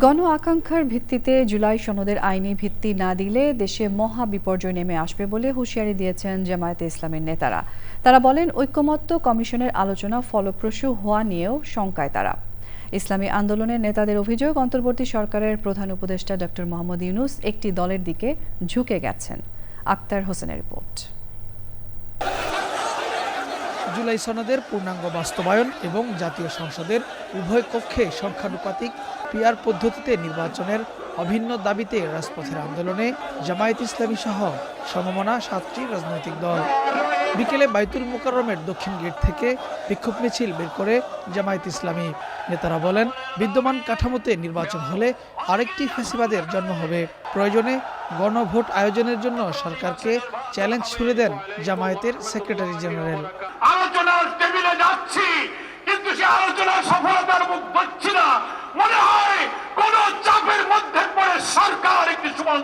গণ আকাঙ্ক্ষার ভিত্তিতে জুলাই সনদের আইনি ভিত্তি না দিলে দেশে মহা বিপর্যয় নেমে আসবে বলে হুঁশিয়ারি দিয়েছেন জামায়াতে ইসলামের নেতারা। তারা বলেন ঐক্যমত্য কমিশনের আলোচনা ফলপ্রসূ হওয়া নিয়েও শঙ্কায় তারা। ইসলামী আন্দোলনের নেতাদের অভিযোগ, অন্তর্বর্তী সরকারের প্রধান উপদেষ্টা ডক্টর মোহাম্মদ ইউনুস একটি দলের দিকে ঝুঁকে গেছেন। আক্তার হোসেনের রিপোর্ট। জুলাই সনদের পূর্ণাঙ্গ বাস্তবায়ন এবং জাতীয় সংসদের উভয় কক্ষে সংখ্যানুপাতিক পিয়ার পদ্ধতিতে নির্বাচনের অভিন্ন দাবিতে রাজপথের আন্দোলনে জামায়াত ইসলামী সহ সমমনা সাতটি রাজনৈতিক দল। বিকেলে বাইতুল মোকাররমের দক্ষিণ গেট থেকে বিক্ষোভ মিছিল বের করে জামায়াত ইসলামী। নেতারা বলেন, বিদ্যমান কাঠামোতে নির্বাচন হলে আরেকটি ফেসিবাদের জন্ম হবে। প্রয়োজনে গণভোট আয়োজনের জন্য সরকারকে চ্যালেঞ্জ ছুড়ে দেন জামায়াতের সেক্রেটারি জেনারেল। আলোচনার টেবিলে যাচ্ছি, কিন্তু সে সফলতার মুখ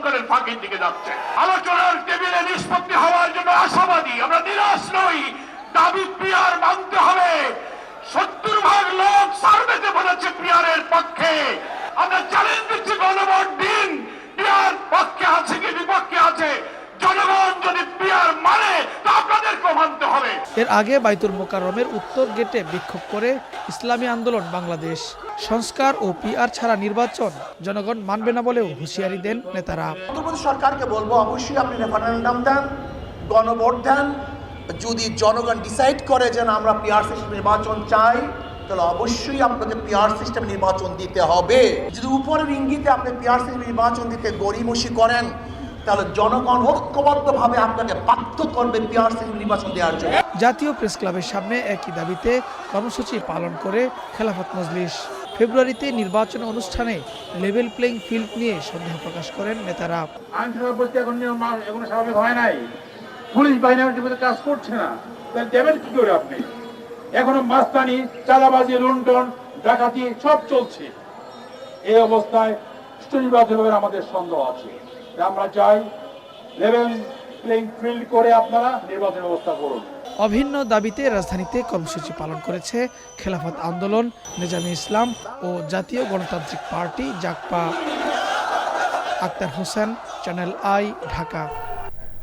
সুমঙ্গলের ফাঁকির দিকে যাচ্ছে। আলোচনার টেবিলে নিষ্পত্তি হওয়ার জন্য আশাবাদী। আমরা নিরাশ নই। দাবি পিয়ার মানতে হবে। সত্তর ভাগ লোক সার্ভেতে বলেছে পিয়ারের পক্ষে আমরা চ্যালেঞ্জ দিচ্ছি গণভোট দিন পিয়ার পক্ষে আছে কি বিপক্ষে আছে জনগণ যদি পিয়ার মানে তা আপনাদেরকেও মানতে হবে এর আগে বাইতুল মোকাররমের উত্তর গেটে বিক্ষোভ করে ইসলামী আন্দোলন বাংলাদেশ। সংস্কার ও পিআর ছাড়া নির্বাচন জনগণ মানবে না বলেও হুঁশিয়ারি দেন নেতারা। সরকারকে বলব, অবশ্যই আপনি রেফারেন্ডাম দেন, গণভোট দেন। যদি জনগণ ডিসাইড করে যে আমরা পিআর সিস্টেম নির্বাচন চাই, তাহলে অবশ্যই আপনাকে পিআর সিস্টেম নির্বাচন দিতে হবে। যদি উপরের ইঙ্গিতে আপনি পিআর সিস্টেম নির্বাচন দিতে গড়িমসি করেন তাহলে জনগণ ঐক্যবদ্ধভাবে আপনাকে বাধ্য করবে সিস্টেম নির্বাচন দেওয়ার জন্য। জাতীয় প্রেস ক্লাবের সামনে একই দাবিতে কর্মসূচি পালন করে খেলাফত মজলিস। ফেব্রুয়ারিতে নির্বাচন অনুষ্ঠানে লেভেল প্লেইং ফিল্ড নিয়ে সন্দেহ প্রকাশ করেন নেতারা। আইন শৃঙ্খলা পরিস্থিতি এখন নিয়ম- এখনও স্বাভাবিক হয় নাই। পুলিশ বাহিনী কাজ করছে না। তাহলে দেবেন কি করে আপনি? এখনও মাস্তানি চাঁদাবাজি লুণ্ঠন ডাকাতি সব চলছে। এই অবস্থায় সুষ্ঠু নির্বাচন আমাদের সন্দেহ আছে। আমরা চাই লেভেল প্লেইং ফিল্ড করে আপনারা ব্যবস্থা করুন। অভিন্ন দাবিতে রাজধানীতে কর্মসূচি পালন করেছে খেলাফত আন্দোলন, নিজামী ইসলাম ও জাতীয় গণতান্ত্রিক party Jagpa Akhtar Hossain channel I Dhaka.